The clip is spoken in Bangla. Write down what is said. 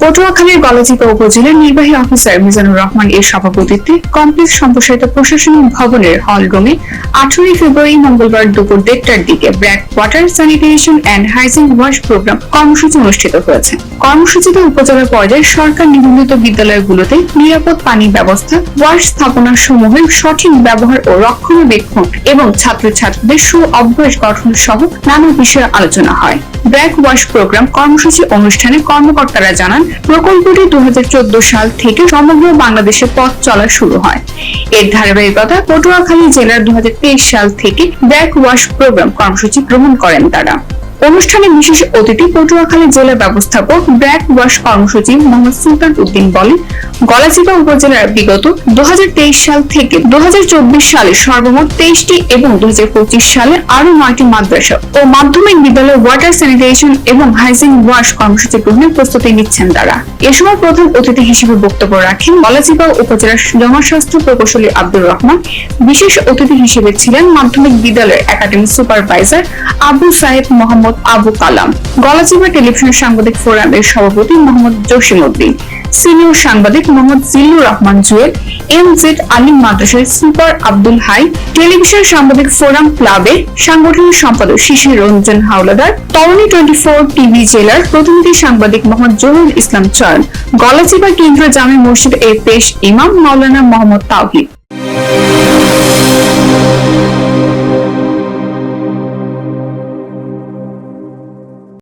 পটুয়াখালীর গলাচিপা উপজেলার নির্বাহী অফিসার মিজানুর রহমান এর সভাপতিত্বে কমপ্লেক্স সম্প্রসারিত প্রশাসনিক ভবনের হল রুমে আঠারোই ফেব্রুয়ারি মঙ্গলবার দুপুর দেড়টার দিকে BRAC water sanitation and hygiene wash program কর্মসূচি অনুষ্ঠিত হয়েছে। কর্মসূচিতে উপজেলা পর্যায়ে সরকার নিবন্ধিত বিদ্যালয়গুলোতে নিরাপদ পানি ব্যবস্থা, ওয়াশ স্থাপনা সমূহের সঠিক ব্যবহার ও রক্ষণাবেক্ষণ এবং ছাত্রছাত্রীদের সু অভ্যাস গঠন সহ নানা বিষয়ে আলোচনা হয়। ব্র্যাক ওয়াশ প্রোগ্রাম কর্মসূচি অনুষ্ঠানে কর্মকর্তারা জানান প্রকল্পটি দু সাল থেকে সমগ্র বাংলাদেশে পথ চলা শুরু হয়। এর ধারাবাহিকতা পটুয়াখালী জেলার দু হাজার তেইশ সাল থেকে ব্যাক ওয়াশ প্রোগ্রাম কর্মসূচি গ্রহণ করেন তারা। অনুষ্ঠানে বিশেষ অতিথি পটুয়াখালী জেলা ব্যবস্থাপক ব্যাক ওয়াশ কর্মসূচি মোহাম্মদ সুলতান উদ্দিন বলেন গলাচিপা উপজেলার বিগত দু হাজার তেইশ সাল থেকে দু হাজার চব্বিশ সালে সর্বমোট তেইশটি এবং দু সালে আরও নয়টি মাদ্রাসা ও মাধ্যমিক বিদ্যালয়ে ওয়াটার স্যানিটেশন এবং হাইজিন ওয়াশ কর্মসূচি গ্রহণের প্রস্তুতি নিচ্ছেন তারা। এ সময় প্রধান অতিথি হিসেবে বক্তব্য রাখেন গলাচিপা উপজেলার জনস্বাস্থ্য প্রকৌশলী আব্দুর রহমান। বিশেষ অতিথি হিসেবে ছিলেন মাধ্যমিক বিদ্যালয়ের একাডেমি সুপারভাইজার আবু সাহেব মোহাম্মদ আবু কালাম, গলাচিপা টেলিভিশন সাংবাদিক ফোরামের সভাপতি মোহাম্মদ জসিম উদ্দিন সিনিয়র সাংবাদিক মোহাম্মদ জিল্লুর রহমান জুয়েল এম জেড আলিম মাদ্রাসার সুপার আব্দুল হাই, টেলিভিশন সাংবাদিক ফোরাম ক্লাবে সাংগঠনিক সম্পাদক শিশির রঞ্জন হাওলাদার, তরুণী টোয়েন্টি ফোর টিভি জেলার প্রতিনিধি সাংবাদিক মোহাম্মদ জহুরুল ইসলাম চয়ন, গলাচিপা কেন্দ্র জামে মসজিদ এর পেশ ইমাম মাওলানা মোহাম্মদ তাওহিদ।